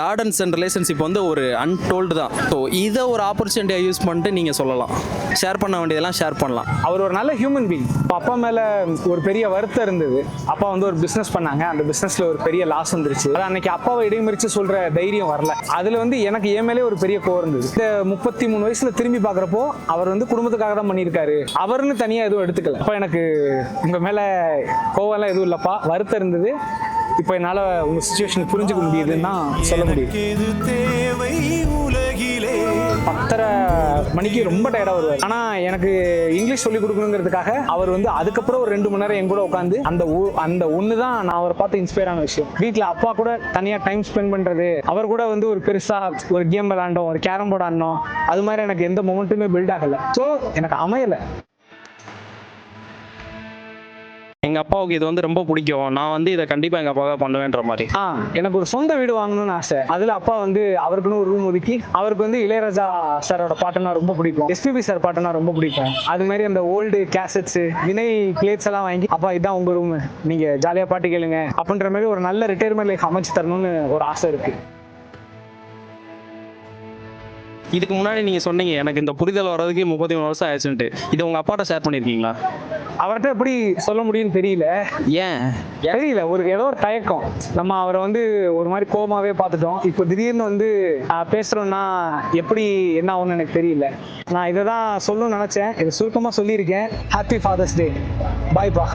டாடன்ஸ் and relationship வந்து ஒரு untold தான். ஸோ இதை ஒரு ஆப்பர்ச்சுனிட்டியாக யூஸ் பண்ணிட்டு நீங்கள் சொல்லலாம். ஷேர் பண்ண வேண்டியதெல்லாம் ஷேர் பண்ணலாம். அவர் ஒரு நல்ல ஹியூமன் பீங் அப்பா மேலே ஒரு பெரிய வருத்தம் இருந்தது. அப்பா வந்து ஒரு பிஸ்னஸ் பண்ணாங்க. அந்த பிஸ்னஸில் ஒரு பெரிய லாஸ் வந்துருச்சு. அது அன்னைக்கு அப்பாவை இடைமறிச்சு சொல்கிற தைரியம் வரல. அதில் வந்து எனக்கு என் மேலே ஒரு பெரிய கோவம் இருந்தது. இந்த முப்பத்தி மூணு வயசில் திரும்பி பார்க்குறப்போ அவர் வந்து குடும்பத்துக்காக தான் பண்ணியிருக்காரு. அவர்னு தனியாக எதுவும் எடுத்துக்கல. அப்போ எனக்கு உங்கள் மேலே கோவம்லாம் எதுவும் இல்லைப்பா. வருத்தம் இருந்தது. இப்போ என்னால் உங்கள் சுச்சுவேஷன் புரிஞ்சுக்க முடியுதுன்னு தான் சொல்ல உலகிலே? பத்தரை மணிக்கு ரொம்ப டயர்டாக வருவார். ஆனால் எனக்கு இங்கிலீஷ் சொல்லி கொடுக்கணுங்கிறதுக்காக அவர் வந்து அதுக்கப்புறம் ஒரு ரெண்டு மணி நேரம் என் கூட உட்காந்து அந்த அந்த ஒன்று தான் நான் அவரை பார்த்து இன்ஸ்பயர் ஆன விஷயம். வீட்டில் அப்பா கூட தனியாக டைம் ஸ்பெண்ட் பண்ணுறது அவர் கூட வந்து ஒரு பெருசாக ஒரு கேம் விளாண்டோம் ஒரு கேரம் போர்டு ஆடினோம். அது மாதிரி எனக்கு எந்த மொமெண்ட்டுமே பில்ட் ஆகலை. ஸோ எனக்கு அமையலை. எங்கள் அப்பாவுக்கு இது வந்து ரொம்ப பிடிக்கும். நான் வந்து இதை கண்டிப்பாக எங்கள் அப்பாவை பண்ணுவேன்ற மாதிரி. ஆ எனக்கு ஒரு சொந்த வீடு வாங்கணும்னு ஆசை. அதுல அப்பா வந்து அவருக்குன்னு ஒரு ரூம் ஒதுக்கி அவருக்கு வந்து இளையராஜா சாரோட பாட்டுனா ரொம்ப பிடிக்கும். எஸ்பிபி சார் பாட்டுனா ரொம்ப பிடிக்கும். அது மாதிரி அந்த ஓல்டு கேசட்ஸ் வினை பிளேட்ஸ் எல்லாம் வாங்கி அப்பா இதான் உங்க ரூம் நீங்க ஜாலியா பாட்டு கேளுங்க. அப்படின்ற மாதிரி ஒரு நல்ல ரிட்டையர்மெண்ட் லைஃப் அமைச்சு தரணும்னு ஒரு ஆசை இருக்கு. இதுக்கு முன்னாடி நீங்கள் சொன்னீங்க எனக்கு இந்த புரிதல் வர்றதுக்கு முப்பத்தி மூணு வருஷம் ஆயிடுச்சுன்ட்டு. இதை உங்கள் அப்பாட்ட ஷேர் பண்ணியிருக்கீங்களா அவர்கிட்ட எப்படி சொல்ல முடியும்னு தெரியல. ஏன்? தெரியல ஒரு ஏதோ ஒரு தயக்கம். நம்ம அவரை வந்து ஒரு மாதிரி கோமாவே பார்த்துட்டோம். இப்போ திடீர்னு வந்து பேசுறோம்னா எப்படி என்ன ஆகும்னு எனக்கு தெரியல. நான் இதை தான் சொல்லணும்னு நினச்சேன். இதை சுருக்கமாக சொல்லியிருக்கேன். ஹாப்பி ஃபாதர்ஸ் டே பாய்ப்பா